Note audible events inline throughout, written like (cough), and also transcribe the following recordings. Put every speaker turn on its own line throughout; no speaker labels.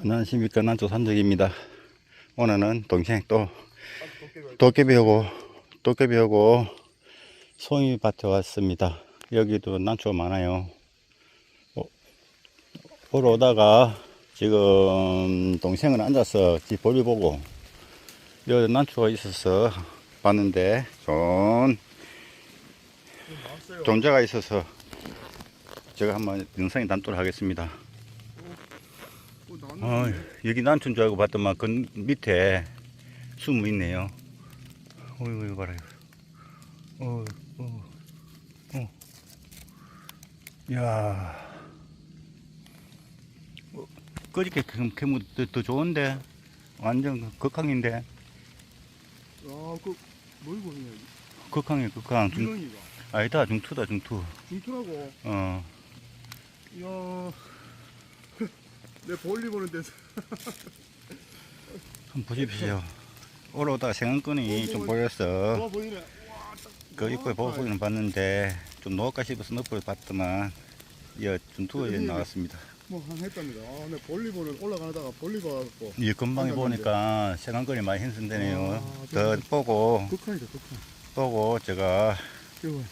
안녕하십니까. 난조 산적입니다. 오늘은 동생 또 도깨비하고 도깨비하고 송이밭에 왔습니다. 여기도 난초가 많아요. 어, 보러 오다가 지금 동생은 앉아서 지 볼일 보고 여기 난초가 있어서 봤는데 좋은 존재가 있어서 제가 한번 영상에 담도록 하겠습니다 어, 여기 난초인 줄 알고 봤더만 그 밑에 숨어 있네요. 어이구, 이거 봐라. 어, 어, 어. 야 어, 끄집게 캐면 더, 더 좋은데? 완전 극강인데?
아, 그, 뭘 보느냐,
극강이야, 극강. 중,
유령이가.
아니다, 중투다, 중투.
중투라고,
어,
야 내 볼리 보는 데서. (laughs)
한번 보십시오. 올라오다가 생강끈이 좀 보였어.
보이네. 와, 딱.
그 입구에 보고 보기는 봤는데 좀 녹을까 싶어서 너프를 봤더만 이 중투가 이제 나왔습니다.
뭐, 한 했답니다. 아, 내 볼리 보는, 올라가다가 볼리 봐갖고.
이 금방에
생각났는데.
보니까 생강거리 많이 힘쓴다네요.
아,
더 보고
극한이다, 극한.
보고 제가
이거,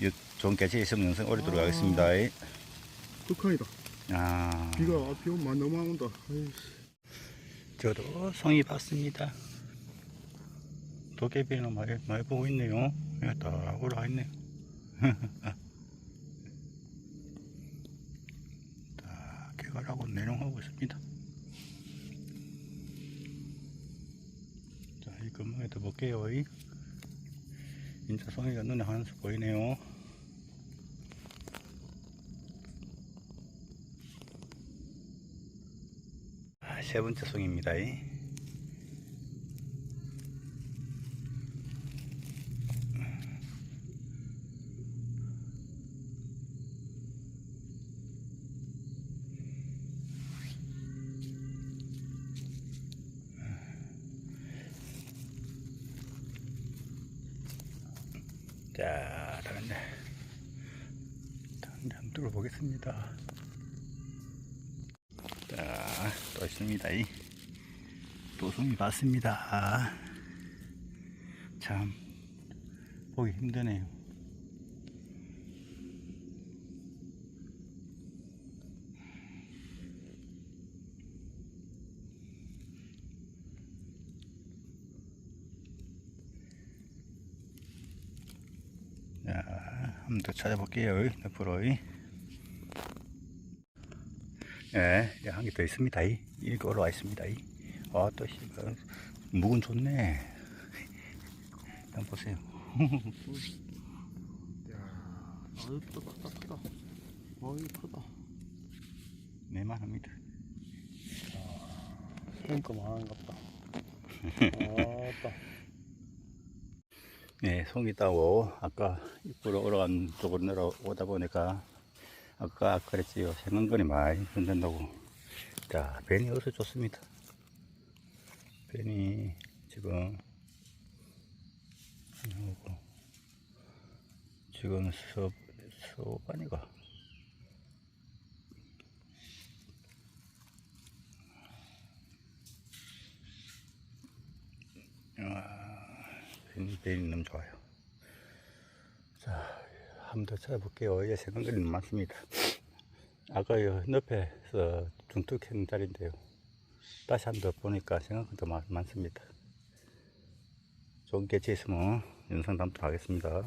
이 좋은 개체 있으면 영상 올리도록
아.
하겠습니다.
극한이다.
아,
비가, 아, 비 오면 많이 너무 안 온다. 아이씨.
저도 송이 봤습니다. 도깨비는 많이, 많이 보고 있네요. 예, 딱 올라가 있네요. 딱 개가라고 내려하고 있습니다. 자, 이 금방에 더 볼게요. 이. 진짜 송이가 눈에 하나씩 보이네요. 세 번째 송입니다. 이. 자, 다른 데. 다른 데 한번 뚫어보겠습니다. 자, 또 있습니다. 이. 또 송이 봤습니다. 참, 보기 힘드네요. 자, 한번 더 찾아볼게요. 옆으로. 예, 한 개 더 있습니다. 이. 이렇게 올라와 있습니다. 이. 아, 또, 씨, 그, 묵은 좋네. 한번 보세요.
야, 아유, 또 크다. 어이, 크다.
내만합니다.
그러니까 많은갑다. 아따.
네, 송이 따고, 아까 입구로 올라간 쪽으로 내려오다 보니까, 아까 그랬지요. 생강건이 많이 흔든다고. 자, 벤이 어서 좋습니다. 벤이 지금, 지금 서, 서반이가. 벤이, 벤이 너무 좋아요. 자, 한번 더 찾아볼게요. 이제 생강건이 많습니다. 아까 요 옆에서 중투캔 자리인데요. 다시 한 번 더 보니까 생각보다 많, 많습니다. 좋은 개체 있으면 영상 담도록 하겠습니다.